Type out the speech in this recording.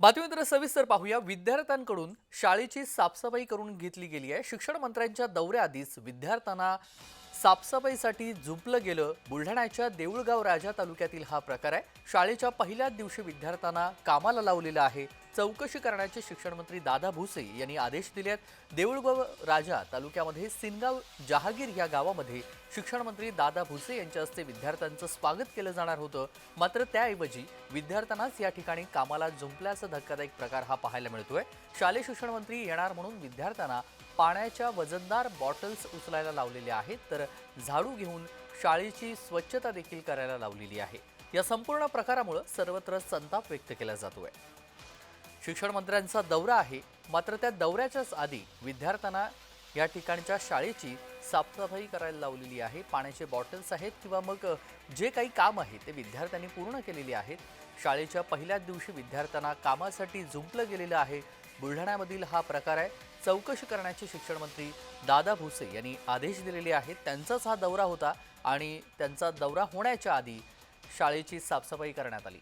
बातमीपत्र सविस्तर पाहूया. विद्यार्थ्यांकडून शाळेची साफसफाई करून घेतली गेली आहे. शिक्षण मंत्र्यांच्या दौऱ्याआधीच विद्यार्थ्यांना साफसफाईसाठी झुंपलं गेलं. बुलढाण्याच्या देऊळगाव राजा तालुक्यातील हा प्रकार आहे. शाळेच्या पहिल्याच दिवशी विद्यार्थ्यांना कामाला लावलेलं आहे. चौकशी करण्याचे शिक्षण मंत्री दादा भुसे यांनी आदेश दिले आहेत देऊळगाव राजा तालुक्यामध्ये सिनगाव जहागीर या गावामध्ये शिक्षण मंत्री दादा भुसे यांच्या हस्ते विद्यार्थ्यांचं स्वागत केलं जाणार होतं. मात्र त्याऐवजी विद्यार्थ्यांनाच या ठिकाणी कामाला जुंपल्याचा धक्कादायक प्रकार हा पाहायला मिळतोय. शालेय शिक्षण मंत्री येणार म्हणून विद्यार्थ्यांना पाण्याच्या वजनदार बॉटल्स उचलायला लावलेल्या आहेत तर झाडू घेऊन शाळेची स्वच्छता देखील करायला लावलेली आहे. या संपूर्ण प्रकारामुळे सर्वत्र संताप व्यक्त केला जातोय. शिक्षण मंत्र्यांचा दौरा आहे. मात्र त्या दौऱ्याच्याच आधी विद्यार्थ्यांना या ठिकाणच्या शाळेची साफसफाई करायला लावलेली आहे. पाण्याचे बॉटल्स आहेत किंवा मग जे काही काम आहे ते विद्यार्थ्यांनी पूर्ण केलेली आहेत. शाळेच्या पहिल्याच दिवशी विद्यार्थ्यांना कामासाठी झुंपलं गेलेलं आहे. बुलढाण्यामधील हा प्रकार आहे. चौकशी करण्याचे शिक्षण मंत्री दादा भुसे यांनी आदेश दिलेले आहेत. त्यांचाच हा दौरा होता आणि त्यांचा दौरा होण्याच्या आधी शाळेची साफसफाई करण्यात आली.